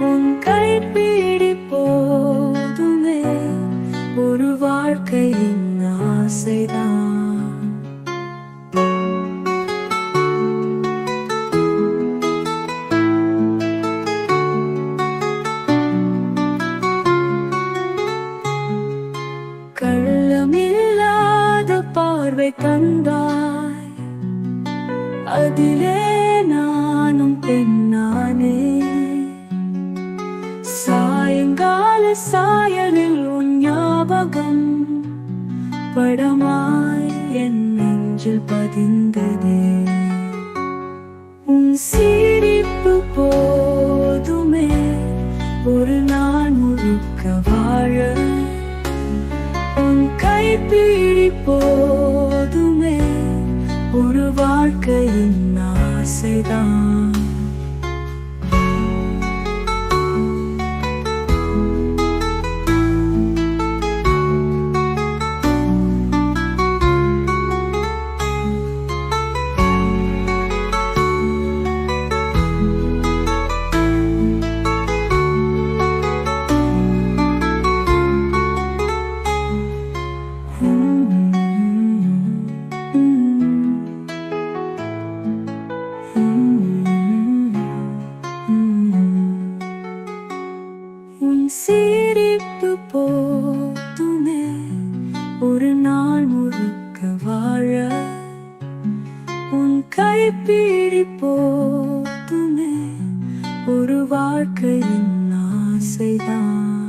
உன் கைப்பிடி போதுமே. ஒரு வாழ்க்கையின் ஆசைதான். கள்ளமில்லாத பார்வை தந்தாய். அதிலே நானும் பெண் சாயங்கால சாயலில் உன் ஞாபகம் படமாய் என் நெஞ்சில் பதிந்ததே. உன் சிரிப்பு போதுமே ஒரு நாள் முழுக்க வாழ. உன் கைப்பிடி போதுமே ஒரு வாழ்க்கையின் ஆசைதான். உன் போத்துமே ஒரு வாழ்க்கையின் ஆசைதான்.